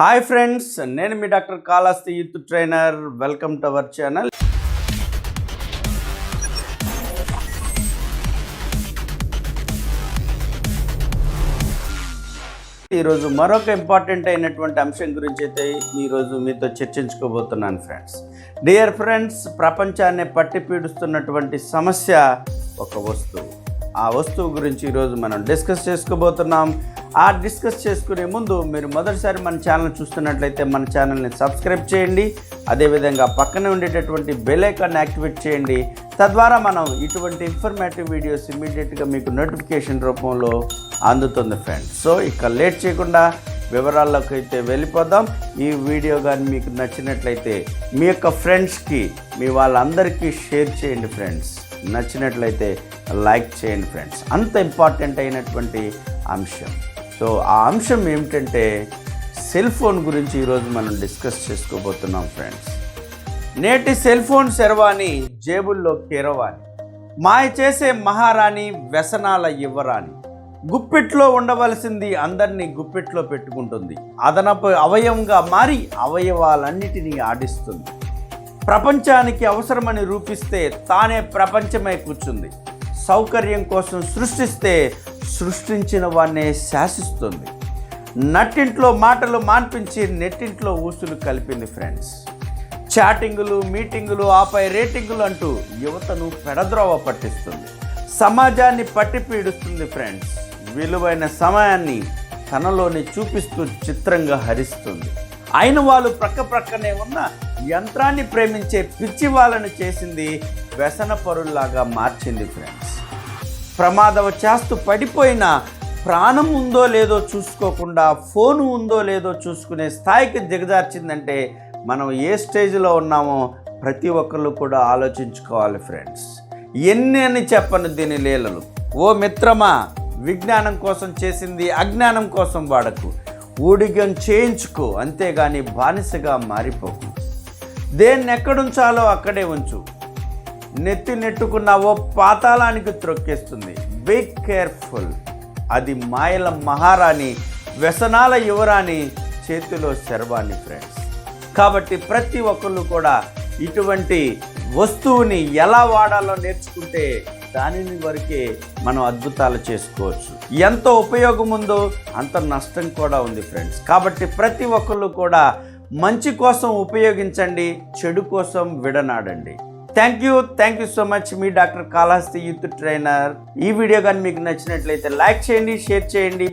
Hi friends నేను మీ doctor Kalahasti youth trainer. Welcome to our channel. ఈరోజు మరొక important అయినటువంటి అంశం గురించి అయితే ఈరోజు మీతో చర్చించుకోబోతున్నాను ఫ్రెండ్స్. డియర్ ఫ్రెండ్స్ ప్రపంచాన్ని పట్టి పీడుస్తున్నటువంటి సమస్య ఒక వస్తువు. ఆ వస్తువు గురించి ఈరోజు మనం డిస్కస్ చేసుకోబోతున్నాం. ఆ డిస్కస్ చేసుకునే ముందు మీరు మొదటిసారి మన ఛానల్ చూస్తున్నట్లయితే మన ఛానల్ని సబ్స్క్రైబ్ చేయండి. అదేవిధంగా పక్కనే ఉండేటటువంటి బెల్ ఐకాన్ యాక్టివేట్ చేయండి. తద్వారా మనం ఇటువంటి ఇన్ఫర్మేటివ్ వీడియోస్ ఇమీడియట్గా మీకు నోటిఫికేషన్ రూపంలో అందుతుంది ఫ్రెండ్స్ సో ఇక లేట్ చేయకుండా వివరాల్లోకి అయితే వెళ్ళిపోదాం. ఈ వీడియో కానీ మీకు నచ్చినట్లయితే మీ యొక్క ఫ్రెండ్స్కి మీ వాళ్ళందరికీ షేర్ చేయండి ఫ్రెండ్స్ నచ్చినట్లయితే లైక్ చేయండి ఫ్రెండ్స్. అంత ఇంపార్టెంట్ అయినటువంటి అంశం. సో ఆ అంశం ఏమిటంటే సెల్ ఫోన్ గురించి ఈరోజు మనం డిస్కస్ చేసుకోబోతున్నాం ఫ్రెండ్స్. నేటి సెల్ ఫోన్ శర్వాణి జేబుల్లో కేరవాణి. మాయ చేసే మహారాణి వ్యసనాల యువరాణి. గుప్పిట్లో ఉండవలసింది అందరినీ గుప్పిట్లో పెట్టుకుంటుంది. అదనపు అవయవంగా మారి అవయవాలన్నిటినీ ఆడిస్తుంది. ప్రపంచానికి అవసరమని రూపిస్తే తానే ప్రపంచమై కూర్చుంది. సౌకర్యం కోసం సృష్టిస్తే సృష్టించిన వాడినే శాసిస్తుంది. నట్టింట్లో మాటలు మాన్పించి నెట్టింట్లో ఊసులు కలిపింది ఫ్రెండ్స్. చాటింగులు మీటింగులు ఆపై రేటింగులు అంటూ యువతను పెడద్రోవ పట్టిస్తుంది. సమాజాన్ని పట్టిపీడుస్తుంది ఫ్రెండ్స్. విలువైన సమయాన్ని తనలోని చూపిస్తూ చిత్రంగా హరిస్తుంది. అయిన వాళ్ళు ప్రక్క ప్రక్కనే ఉన్న యంత్రాన్ని ప్రేమించే పిచ్చి వాళ్ళని చేసింది వ్యసన పరుల్లాగా మార్చింది ఫ్రెండ్స్. ప్రమాదం చేస్తూ పడిపోయిన ప్రాణం ఉందో లేదో చూసుకోకుండా ఫోన్ ఉందో లేదో చూసుకునే స్థాయికి దిగజార్చిందంటే మనం ఏ స్టేజ్లో ఉన్నామో ప్రతి ఒక్కళ్ళు కూడా ఆలోచించుకోవాలి ఫ్రెండ్స్. ఎన్ని అని చెప్పను దీని లీలలు. ఓ మిత్రమా విజ్ఞానం కోసం చేసింది అజ్ఞానం కోసం వాడకు. ఊడిగం చేయించుకో అంతేగాని బానిసగా మారిపోకు. దేన్ని ఎక్కడుంచాలో అక్కడే ఉంచు. నెత్తి నెట్టుకున్న ఓ పాతాళానికి త్రొక్కేస్తుంది. బీ కేర్ఫుల్ అది మాయల మహారాణి వ్యసనాల యువరాణి చేతిలో శర్వాణి ఫ్రెండ్స్ కాబట్టి ప్రతి ఒక్కళ్ళు కూడా ఇటువంటి వస్తువుని ఎలా వాడాలో నేర్చుకుంటే దానిని వరకే మనం అద్భుతాలు చేసుకోవచ్చు. ఎంత ఉపయోగం ఉందో అంత నష్టం కూడా ఉంది ఫ్రెండ్స్ కాబట్టి ప్రతి ఒక్కళ్ళు కూడా మంచి కోసం ఉపయోగించండి చెడు కోసం విడనాడండి. Thank you thank you so much me doctor Kalahasti youth trainer. ఈ వీడియో కానీ మీకు నచ్చినట్లయితే లైక్ చేయండి షేర్ చేయండి.